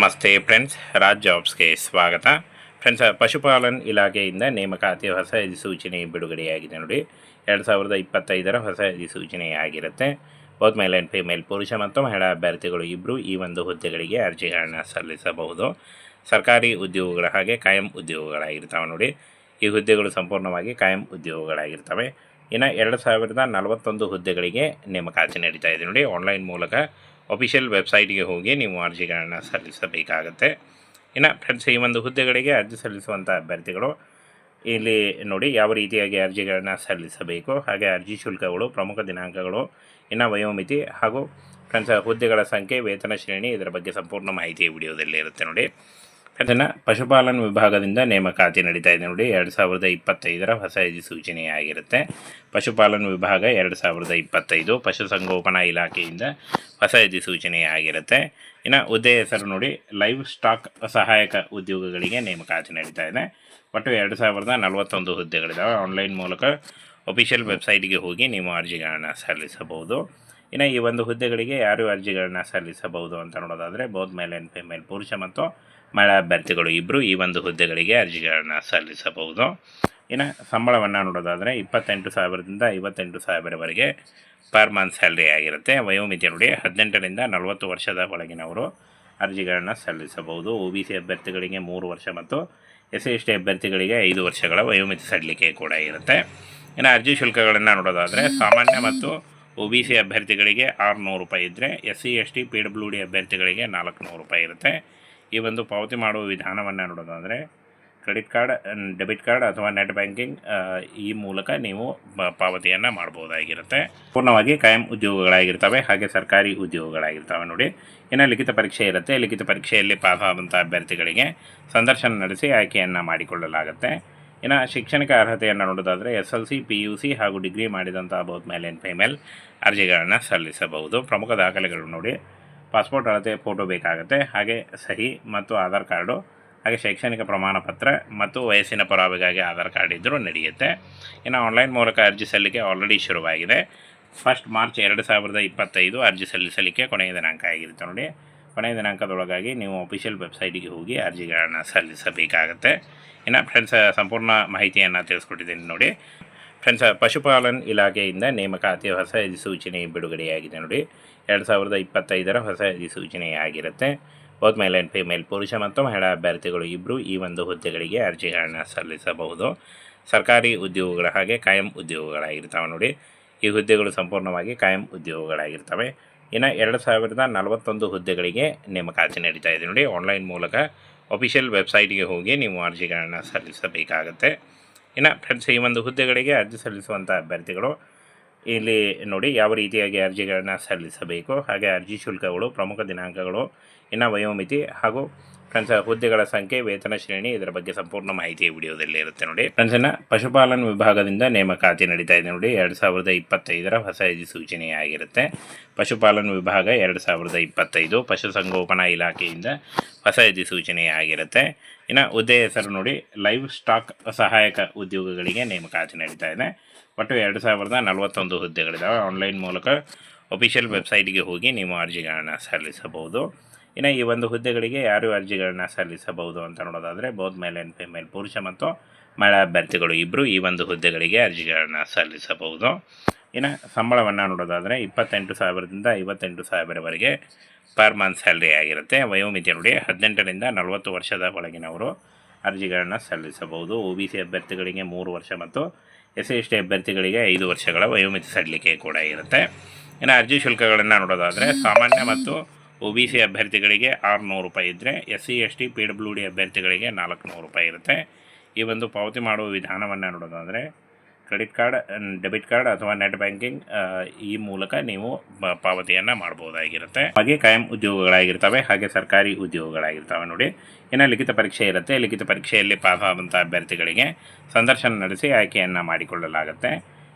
ನಮಸ್ತೆ ಫ್ರೆಂಡ್ಸ್, ರಾಜ್ ಜಾಬ್ಸ್ಗೆ ಸ್ವಾಗತ. ಫ್ರೆಂಡ್ಸ್, ಪಶುಪಾಲನ್ ಇಲಾಖೆಯಿಂದ ನೇಮಕಾತಿ ಹೊಸ ಅಧಿಸೂಚನೆ ಬಿಡುಗಡೆಯಾಗಿದೆ ನೋಡಿ. ಎರಡು ಸಾವಿರದ ಇಪ್ಪತ್ತೈದರ ಹೊಸ ಅಧಿಸೂಚನೆ ಆಗಿರುತ್ತೆ. ಬೋತ್ ಮೇಲ್ ಆ್ಯಂಡ್ ಫಿಮೇಲ್ ಪುರುಷ ಮತ್ತು ಮಹಿಳಾ ಅಭ್ಯರ್ಥಿಗಳು ಇಬ್ಬರು ಈ ಒಂದು ಹುದ್ದೆಗಳಿಗೆ ಅರ್ಜಿಗಳನ್ನು ಸಲ್ಲಿಸಬಹುದು. ಸರ್ಕಾರಿ ಉದ್ಯೋಗಗಳ ಹಾಗೆ ಕಾಯಂ ಉದ್ಯೋಗಗಳಾಗಿರ್ತಾವೆ ನೋಡಿ. ಈ ಹುದ್ದೆಗಳು ಸಂಪೂರ್ಣವಾಗಿ ಕಾಯಂ ಉದ್ಯೋಗಗಳಾಗಿರ್ತವೆ. ಇನ್ನು ಎರಡು ಸಾವಿರದ ನಲವತ್ತೊಂದು ಹುದ್ದೆಗಳಿಗೆ ನೇಮಕಾತಿ ನಡೀತಾ ಇದೆ ನೋಡಿ. ಆನ್ಲೈನ್ ಮೂಲಕ ಅಫಿಷಿಯಲ್ ವೆಬ್ಸೈಟ್ಗೆ ಹೋಗಿ ನೀವು ಅರ್ಜಿಗಳನ್ನು ಸಲ್ಲಿಸಬೇಕಾಗತ್ತೆ. ಇನ್ನು ಫ್ರೆಂಡ್ಸ್ ಈ ಒಂದು ಹುದ್ದೆಗಳಿಗೆ ಅರ್ಜಿ ಸಲ್ಲಿಸುವಂಥ ಅಭ್ಯರ್ಥಿಗಳು ಇಲ್ಲಿ ನೋಡಿ ಯಾವ ರೀತಿಯಾಗಿ ಅರ್ಜಿಗಳನ್ನು ಸಲ್ಲಿಸಬೇಕು, ಹಾಗೆ ಅರ್ಜಿ ಶುಲ್ಕಗಳು, ಪ್ರಮುಖ ದಿನಾಂಕಗಳು, ಇನ್ನು ವಯೋಮಿತಿ ಹಾಗೂ ಫ್ರೆಂಡ್ಸ್ ಹುದ್ದೆಗಳ ಸಂಖ್ಯೆ, ವೇತನ ಶ್ರೇಣಿ ಇದರ ಬಗ್ಗೆ ಸಂಪೂರ್ಣ ಮಾಹಿತಿ ವಿಡಿಯೋದಲ್ಲಿ ಇರುತ್ತೆ ನೋಡಿ. ಅದನ್ನು ಪಶುಪಾಲನ ವಿಭಾಗದಿಂದ ನೇಮಕಾತಿ ನಡೀತಾ ಇದೆ ನೋಡಿ. ಎರಡು ಸಾವಿರದ ಇಪ್ಪತ್ತೈದರ ಹೊಸ ಅಧಿಸೂಚನೆ ಆಗಿರುತ್ತೆ ಪಶುಪಾಲನಾ ವಿಭಾಗ ಎರಡು ಸಾವಿರದ ಇಪ್ಪತ್ತೈದು ಪಶುಸಂಗೋಪನಾ ಇಲಾಖೆಯಿಂದ ಹೊಸ ಅಧಿಸೂಚನೆ ಆಗಿರುತ್ತೆ ಇನ್ನು ಹುದ್ದೆ ಹೆಸರು ನೋಡಿ. ಲೈವ್ ಸ್ಟಾಕ್ ಸಹಾಯಕ ಉದ್ಯೋಗಗಳಿಗೆ ನೇಮಕಾತಿ ನಡೀತಾ ಇದೆ. ಒಟ್ಟು ಎರಡು ಸಾವಿರದ ನಲವತ್ತೊಂದು ಹುದ್ದೆಗಳಿದ್ದಾವೆ ಆನ್ಲೈನ್ ಮೂಲಕ ಅಫಿಷಿಯಲ್ ವೆಬ್ಸೈಟ್ಗೆ ಹೋಗಿ ನೀವು ಅರ್ಜಿಗಳನ್ನು ಸಲ್ಲಿಸಬಹುದು. ಇನ್ನು ಈ ಒಂದು ಹುದ್ದೆಗಳಿಗೆ ಯಾರು ಅರ್ಜಿಗಳನ್ನು ಸಲ್ಲಿಸಬಹುದು ಅಂತ ನೋಡೋದಾದರೆ ಬೋತ್ ಮೇಲ್ ಆ್ಯಂಡ್ ಫಿಮೇಲ್ ಪುರುಷ ಮತ್ತು ಮಹಿಳಾ ಅಭ್ಯರ್ಥಿಗಳು ಇಬ್ಬರು ಈ ಒಂದು ಹುದ್ದೆಗಳಿಗೆ ಅರ್ಜಿಗಳನ್ನು ಸಲ್ಲಿಸಬಹುದು. ಇನ್ನು ಸಂಬಳವನ್ನು ನೋಡೋದಾದರೆ ಇಪ್ಪತ್ತೆಂಟು ಸಾವಿರದಿಂದ ಐವತ್ತೆಂಟು ಸಾವಿರವರೆಗೆ ಪರ್ ಮಂತ್ ಸ್ಯಾಲ್ರಿ ಆಗಿರುತ್ತೆ. ವಯೋಮಿತಿ ನೋಡಿ ಹದಿನೆಂಟರಿಂದ ನಲವತ್ತು ವರ್ಷದ ಒಳಗಿನವರು ಅರ್ಜಿಗಳನ್ನು ಸಲ್ಲಿಸಬಹುದು. ಒ ಬಿ ಸಿ ಅಭ್ಯರ್ಥಿಗಳಿಗೆ ಮೂರು ವರ್ಷ ಮತ್ತು ಎಸ್ ಸಿ ಎಸ್ ಟಿ ಅಭ್ಯರ್ಥಿಗಳಿಗೆ ಐದು ವರ್ಷಗಳ ವಯೋಮಿತಿ ಸಡಿಲಿಕೆ ಕೂಡ ಇರುತ್ತೆ. ಇನ್ನು ಅರ್ಜಿ ಶುಲ್ಕಗಳನ್ನು ನೋಡೋದಾದರೆ ಸಾಮಾನ್ಯ ಮತ್ತು ಒ ಬಿ ಸಿ ಅಭ್ಯರ್ಥಿಗಳಿಗೆ ಆರುನೂರು ರೂಪಾಯಿ ಇದ್ದರೆ S C S T, P W D ಅಭ್ಯರ್ಥಿಗಳಿಗೆ ನಾಲ್ಕುನೂರು ರೂಪಾಯಿ ಇರುತ್ತೆ. ಈ ಒಂದು ಪಾವತಿ ಮಾಡುವ ವಿಧಾನವನ್ನು ನೋಡೋದಾದರೆ ಕ್ರೆಡಿಟ್ ಕಾರ್ಡ್ ಡೆಬಿಟ್ ಕಾರ್ಡ್ ಅಥವಾ ನೆಟ್ ಬ್ಯಾಂಕಿಂಗ್ ಈ ಮೂಲಕ ನೀವು ಪಾವತಿಯನ್ನು ಮಾಡ್ಬೋದಾಗಿರುತ್ತೆ. ಪೂರ್ಣವಾಗಿ ಕಾಯಂ ಉದ್ಯೋಗಗಳಾಗಿರ್ತವೆ, ಹಾಗೆ ಸರ್ಕಾರಿ ಉದ್ಯೋಗಗಳಾಗಿರ್ತವೆ ನೋಡಿ. ಇನ್ನು ಲಿಖಿತ ಪರೀಕ್ಷೆ ಇರುತ್ತೆ. ಲಿಖಿತ ಪರೀಕ್ಷೆಯಲ್ಲಿ ಪಾಸ್ ಆದಂಥ ಅಭ್ಯರ್ಥಿಗಳಿಗೆ ಸಂದರ್ಶನ ನಡೆಸಿ ಆಯ್ಕೆಯನ್ನು ಮಾಡಿಕೊಳ್ಳಲಾಗುತ್ತೆ. ಇನ್ನು ಶೈಕ್ಷಣಿಕ ಅರ್ಹತೆಯನ್ನು ನೋಡೋದಾದರೆ S L C, P U C ಹಾಗೂ ಡಿಗ್ರಿ ಮಾಡಿದಂಥ ಬೋತ್ ಮೇಲ್ ಫೈಮೇಲ್ ಅರ್ಜಿಗಳನ್ನು ಸಲ್ಲಿಸಬಹುದು. ಪ್ರಮುಖ ದಾಖಲೆಗಳು ನೋಡಿ. ಪಾಸ್ಪೋರ್ಟ್ ಅಳತೆ ಫೋಟೋ ಬೇಕಾಗುತ್ತೆ. ಹಾಗೆ ಸಹಿ ಮತ್ತು ಆಧಾರ್ ಕಾರ್ಡು, ಹಾಗೆ ಶೈಕ್ಷಣಿಕ ಪ್ರಮಾಣ ಪತ್ರ ಮತ್ತು ವಯಸ್ಸಿನ ಪುರಾವೆಗಾಗಿ ಆಧಾರ್ ಕಾರ್ಡ್ ಇದ್ದರೂ ನಡೆಯುತ್ತೆ. ಇನ್ನು ಆನ್ಲೈನ್ ಮೂಲಕ ಅರ್ಜಿ ಸಲ್ಲಿಕೆ ಆಲ್ರೆಡಿ ಶುರುವಾಗಿದೆ. ಫಸ್ಟ್ ಮಾರ್ಚ್ ಎರಡು ಸಾವಿರದ ಇಪ್ಪತ್ತೈದು ಅರ್ಜಿ ಸಲ್ಲಿಸಲಿಕ್ಕೆ ಕೊನೆಯ ದಿನಾಂಕ ಆಗಿರುತ್ತೆ ನೋಡಿ. ಕೊನೆಯ ದಿನಾಂಕದೊಳಗಾಗಿ ನೀವು ಅಫಿಷಿಯಲ್ ವೆಬ್ಸೈಟಿಗೆ ಹೋಗಿ ಅರ್ಜಿಗಳನ್ನು ಸಲ್ಲಿಸಬೇಕಾಗತ್ತೆ. ಇನ್ನು ಫ್ರೆಂಡ್ಸ್ ಸಂಪೂರ್ಣ ಮಾಹಿತಿಯನ್ನು ತಿಳಿಸ್ಕೊಟ್ಟಿದ್ದೀನಿ ನೋಡಿ. ಫ್ರೆಂಡ್ಸ್, ಪಶುಪಾಲನ್ ಇಲಾಖೆಯಿಂದ ನೇಮಕಾತಿ ಹೊಸ ಅಧಿಸೂಚನೆ ಬಿಡುಗಡೆಯಾಗಿದೆ ನೋಡಿ. ಎರಡು ಸಾವಿರದ ಇಪ್ಪತ್ತೈದರ ಹೊಸ ಅಧಿಸೂಚನೆ ಆಗಿರುತ್ತೆ. ಬೋತ್ ಮೇಲ್ ಆ್ಯಂಡ್ ಫಿಮೇಲ್ ಪುರುಷ ಮತ್ತು ಮಹಿಳಾ ಅಭ್ಯರ್ಥಿಗಳು ಇಬ್ಬರು ಈ ಒಂದು ಹುದ್ದೆಗಳಿಗೆ ಅರ್ಜಿಗಳನ್ನು ಸಲ್ಲಿಸಬಹುದು. ಸರ್ಕಾರಿ ಉದ್ಯೋಗಗಳ ಹಾಗೆ ಕಾಯಂ ಉದ್ಯೋಗಗಳಾಗಿರ್ತಾವೆ ನೋಡಿ. ಈ ಹುದ್ದೆಗಳು ಸಂಪೂರ್ಣವಾಗಿ ಕಾಯಂ ಉದ್ಯೋಗಗಳಾಗಿರ್ತವೆ. ಇನ್ನು ಎರಡು ಸಾವಿರದ ನಲವತ್ತೊಂದು ಹುದ್ದೆಗಳಿಗೆ ನೇಮಕಾತಿ ನಡೀತಾ ಇದೆ ನೋಡಿ. ಆನ್ಲೈನ್ ಮೂಲಕ ಅಫಿಷಿಯಲ್ ವೆಬ್ಸೈಟ್ಗೆ ಹೋಗಿ ನೀವು ಅರ್ಜಿಗಳನ್ನು ಸಲ್ಲಿಸಬೇಕಾಗತ್ತೆ. ಇನ್ನು ಫ್ರೆಂಡ್ಸ್ ಈ ಒಂದು ಹುದ್ದೆಗಳಿಗೆ ಅರ್ಜಿ ಸಲ್ಲಿಸುವಂಥ ಅಭ್ಯರ್ಥಿಗಳು ಇಲ್ಲಿ ನೋಡಿ ಯಾವ ರೀತಿಯಾಗಿ ಅರ್ಜಿಗಳನ್ನು ಸಲ್ಲಿಸಬೇಕು. ಹಾಗೆ ಅರ್ಜಿ ಶುಲ್ಕಗಳು ಪ್ರಮುಖ ದಿನಾಂಕಗಳು, ಇನ್ನು ವಯೋಮಿತಿ ಹಾಗೂ ಫ್ರೆಂಡ್ಸ್, ಹುದ್ದೆಗಳ ಸಂಖ್ಯೆ, ವೇತನ ಶ್ರೇಣಿ ಇದರ ಬಗ್ಗೆ ಸಂಪೂರ್ಣ ಮಾಹಿತಿ ವಿಡಿಯೋದಲ್ಲಿ ಇರುತ್ತೆ ನೋಡಿ. ಫ್ರೆಂಡ್ಸ್ ಪಶುಪಾಲನ ವಿಭಾಗದಿಂದ ನೇಮಕಾತಿ ನಡೀತಾ ಇದೆ ನೋಡಿ. ಎರಡು ಸಾವಿರದ ಇಪ್ಪತ್ತೈದರ ಹೊಸ ಅಧಿಸೂಚನೆ ಆಗಿರುತ್ತೆ ಪಶುಪಾಲನ ವಿಭಾಗ ಎರಡು ಸಾವಿರದ ಇಪ್ಪತ್ತೈದು ಪಶುಸಂಗೋಪನಾ ಇಲಾಖೆಯಿಂದ ಹೊಸ ಅಧಿಸೂಚನೆ ಆಗಿರುತ್ತೆ ಇನ್ನು ಹುದ್ದೆ ಹೆಸರು ನೋಡಿ, ಲೈವ್ ಸ್ಟಾಕ್ ಸಹಾಯಕ ಉದ್ಯೋಗಗಳಿಗೆ ನೇಮಕಾತಿ ನಡೀತಾ ಇದೆ. ಒಟ್ಟು ಎರಡು ಸಾವಿರದ ನಲವತ್ತೊಂದು ಹುದ್ದೆಗಳಿದ್ದಾವೆ ಆನ್ಲೈನ್ ಮೂಲಕ ಅಫಿಷಿಯಲ್ ವೆಬ್ಸೈಟ್ಗೆ ಹೋಗಿ ನೀವು ಅರ್ಜಿಗಳನ್ನು ಸಲ್ಲಿಸಬಹುದು. ಇನ್ನು ಈ ಒಂದು ಹುದ್ದೆಗಳಿಗೆ ಯಾರು ಅರ್ಜಿಗಳನ್ನು ಸಲ್ಲಿಸಬಹುದು ಅಂತ ನೋಡೋದಾದರೆ ಬೌದ್ಧ ಮೇಲ್ ಆ್ಯಂಡ್ ಫಿಮೇಲ್ ಪುರುಷ ಮತ್ತು ಮಹಿಳಾ ಅಭ್ಯರ್ಥಿಗಳು ಇಬ್ಬರು ಈ ಒಂದು ಹುದ್ದೆಗಳಿಗೆ ಅರ್ಜಿಗಳನ್ನು ಸಲ್ಲಿಸಬಹುದು. ಇನ್ನು ಸಂಬಳವನ್ನು ನೋಡೋದಾದರೆ ಇಪ್ಪತ್ತೆಂಟು ಸಾವಿರದಿಂದ ಐವತ್ತೆಂಟು ಸಾವಿರವರೆಗೆ ಪರ್ ಮಂತ್ ಸ್ಯಾಲ್ರಿ ಆಗಿರುತ್ತೆ. ವಯೋಮಿತಿ ನೋಡಿ ಹದಿನೆಂಟರಿಂದ ನಲವತ್ತು ವರ್ಷದ ಒಳಗಿನವರು ಅರ್ಜಿಗಳನ್ನು ಸಲ್ಲಿಸಬಹುದು. ಒ ಬಿ ಸಿ ಅಭ್ಯರ್ಥಿಗಳಿಗೆ ಮೂರು ವರ್ಷ ಮತ್ತು ಎಸ್ ಸಿ ಎಸ್ ಟಿ ಅಭ್ಯರ್ಥಿಗಳಿಗೆ ಐದು ವರ್ಷಗಳ ವಯೋಮಿತಿ ಸಡಿಲಿಕೆ ಕೂಡ ಇರುತ್ತೆ. ಇನ್ನು ಅರ್ಜಿ ಶುಲ್ಕಗಳನ್ನು ನೋಡೋದಾದರೆ ಸಾಮಾನ್ಯ ಮತ್ತು ಒ ಬಿ ಸಿ ಅಭ್ಯರ್ಥಿಗಳಿಗೆ ಆರುನೂರು ರೂಪಾಯಿ ಇದ್ದರೆ S C, S T, P W D ಅಭ್ಯರ್ಥಿಗಳಿಗೆ ನಾಲ್ಕುನೂರು ರೂಪಾಯಿ ಇರುತ್ತೆ. ಈ ಒಂದು ಪಾವತಿ ಮಾಡುವ ವಿಧಾನವನ್ನು ನೋಡೋದಾದರೆ ಕ್ರೆಡಿಟ್ ಕಾರ್ಡ್ ಡೆಬಿಟ್ ಕಾರ್ಡ್ ಅಥವಾ ನೆಟ್ ಬ್ಯಾಂಕಿಂಗ್ ಈ ಮೂಲಕ ನೀವು ಪಾವತಿಯನ್ನು ಮಾಡ್ಬೋದಾಗಿರುತ್ತೆ ಹಾಗೆ ಕಾಯಂ ಉದ್ಯೋಗಗಳಾಗಿರ್ತವೆ, ಹಾಗೆ ಸರ್ಕಾರಿ ಉದ್ಯೋಗಗಳಾಗಿರ್ತವೆ ನೋಡಿ. ಇನ್ನು ಲಿಖಿತ ಪರೀಕ್ಷೆ ಇರುತ್ತೆ. ಲಿಖಿತ ಪರೀಕ್ಷೆಯಲ್ಲಿ ಪಾಸ್ ಆದಂಥ ಅಭ್ಯರ್ಥಿಗಳಿಗೆ ಸಂದರ್ಶನ ನಡೆಸಿ ಆಯ್ಕೆಯನ್ನು ಮಾಡಿಕೊಳ್ಳಲಾಗುತ್ತೆ.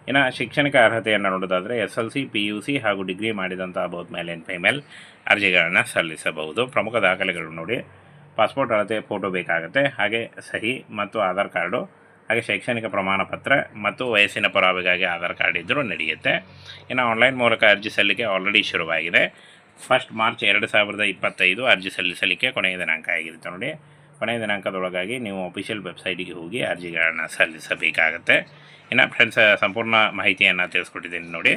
ಇನ್ನು ಶೈಕ್ಷಣಿಕ ಅರ್ಹತೆಯನ್ನು ನೋಡೋದಾದರೆ S L C, P U C ಹಾಗೂ ಡಿಗ್ರಿ ಮಾಡಿದಂಥ ಬೋತ್ ಮೇಲ್ ಆ್ಯಂಡ್ ಫೈಮೇಲ್ ಅರ್ಜಿಗಳನ್ನು ಸಲ್ಲಿಸಬಹುದು. ಪ್ರಮುಖ ದಾಖಲೆಗಳು ನೋಡಿ. ಪಾಸ್ಪೋರ್ಟ್ ಅಳತೆ, ಫೋಟೋ ಬೇಕಾಗುತ್ತೆ. ಹಾಗೆ ಸಹಿ ಮತ್ತು ಆಧಾರ್ ಕಾರ್ಡು, ಹಾಗೆ ಶೈಕ್ಷಣಿಕ ಪ್ರಮಾಣ ಪತ್ರ ಮತ್ತು ವಯಸ್ಸಿನ ಪುರಾವೆಗಾಗಿ ಆಧಾರ್ ಕಾರ್ಡ್ ಇದ್ದರೂ ನಡೆಯುತ್ತೆ. ಇನ್ನು ಆನ್ಲೈನ್ ಮೂಲಕ ಅರ್ಜಿ ಸಲ್ಲಿಕೆ ಆಲ್ರೆಡಿ ಶುರುವಾಗಿದೆ. ಫಸ್ಟ್ ಮಾರ್ಚ್ ಎರಡು ಸಾವಿರದ ಇಪ್ಪತ್ತೈದು ಅರ್ಜಿ ಸಲ್ಲಿಸಲಿಕ್ಕೆ ಕೊನೆಯ ದಿನಾಂಕ ಆಗಿರುತ್ತೆ ನೋಡಿ. ಕೊನೆಯ ದಿನಾಂಕದೊಳಗಾಗಿ ನೀವು ಅಫಿಷಿಯಲ್ ವೆಬ್ಸೈಟಿಗೆ ಹೋಗಿ ಅರ್ಜಿಗಳನ್ನು ಸಲ್ಲಿಸಬೇಕಾಗತ್ತೆ. ಇನ್ನು ಫ್ರೆಂಡ್ಸ್ ಸಂಪೂರ್ಣ ಮಾಹಿತಿಯನ್ನು ತಿಳಿಸ್ಕೊಟ್ಟಿದ್ದೀನಿ ನೋಡಿ.